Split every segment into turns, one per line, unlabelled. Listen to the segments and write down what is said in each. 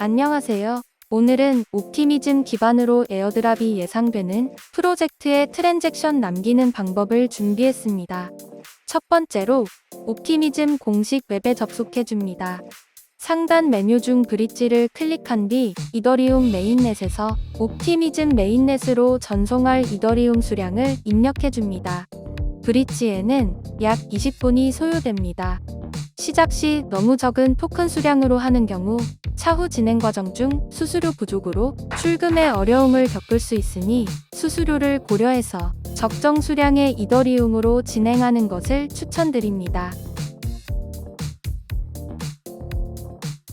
안녕하세요. 오늘은 옵티미즘 기반으로 에어드랍이 예상되는 프로젝트에 트랜잭션 남기는 방법을 준비했습니다. 첫 번째로 옵티미즘 공식 웹에 접속해 줍니다. 상단 메뉴 중 브릿지를 클릭한 뒤 이더리움 메인넷에서 옵티미즘 메인넷으로 전송할 이더리움 수량을 입력해 줍니다. 브릿지에는 약 20분이 소요됩니다. 시작 시 너무 적은 토큰 수량으로 하는 경우 차후 진행 과정 중 수수료 부족으로 출금에 어려움을 겪을 수 있으니 수수료를 고려해서 적정 수량의 이더리움으로 진행하는 것을 추천드립니다.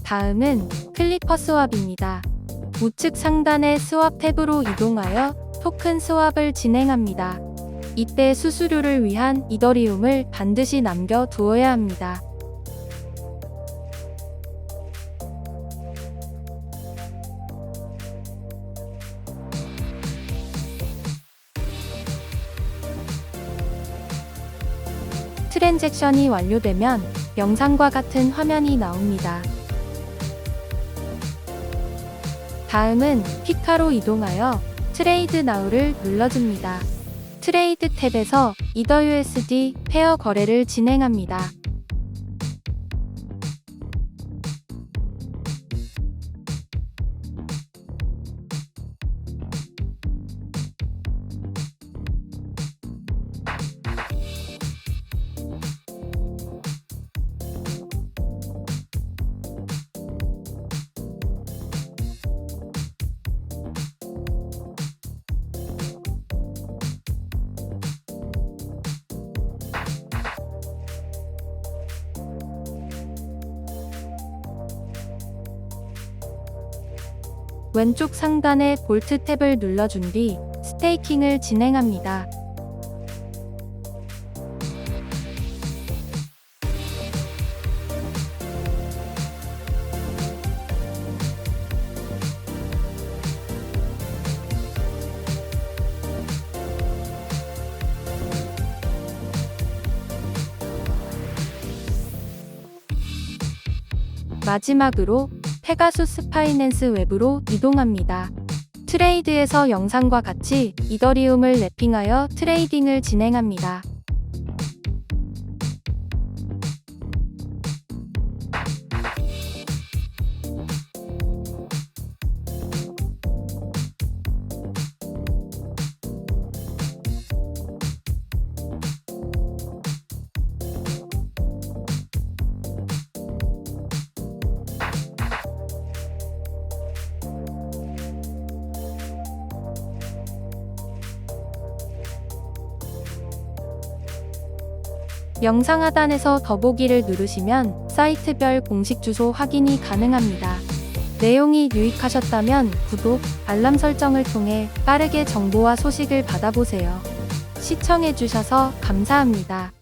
다음은 클리퍼 스왑입니다. 우측 상단의 스왑 탭으로 이동하여 토큰 스왑을 진행합니다. 이때 수수료를 위한 이더리움을 반드시 남겨 두어야 합니다. 트랜잭션이 완료되면 영상과 같은 화면이 나옵니다. 다음은 피카로 이동하여 트레이드 나우를 눌러줍니다. 트레이드 탭에서 이더 USD 페어 거래를 진행합니다. 왼쪽 상단의 볼트 탭을 눌러준 뒤 스테이킹을 진행합니다. 마지막으로 페가수스 파이낸스 웹으로 이동합니다. 트레이드에서 영상과 같이 이더리움을 랩핑하여 트레이딩을 진행합니다. 영상 하단에서 더보기를 누르시면 사이트별 공식 주소 확인이 가능합니다. 내용이 유익하셨다면 구독, 알람 설정을 통해 빠르게 정보와 소식을 받아보세요. 시청해주셔서 감사합니다.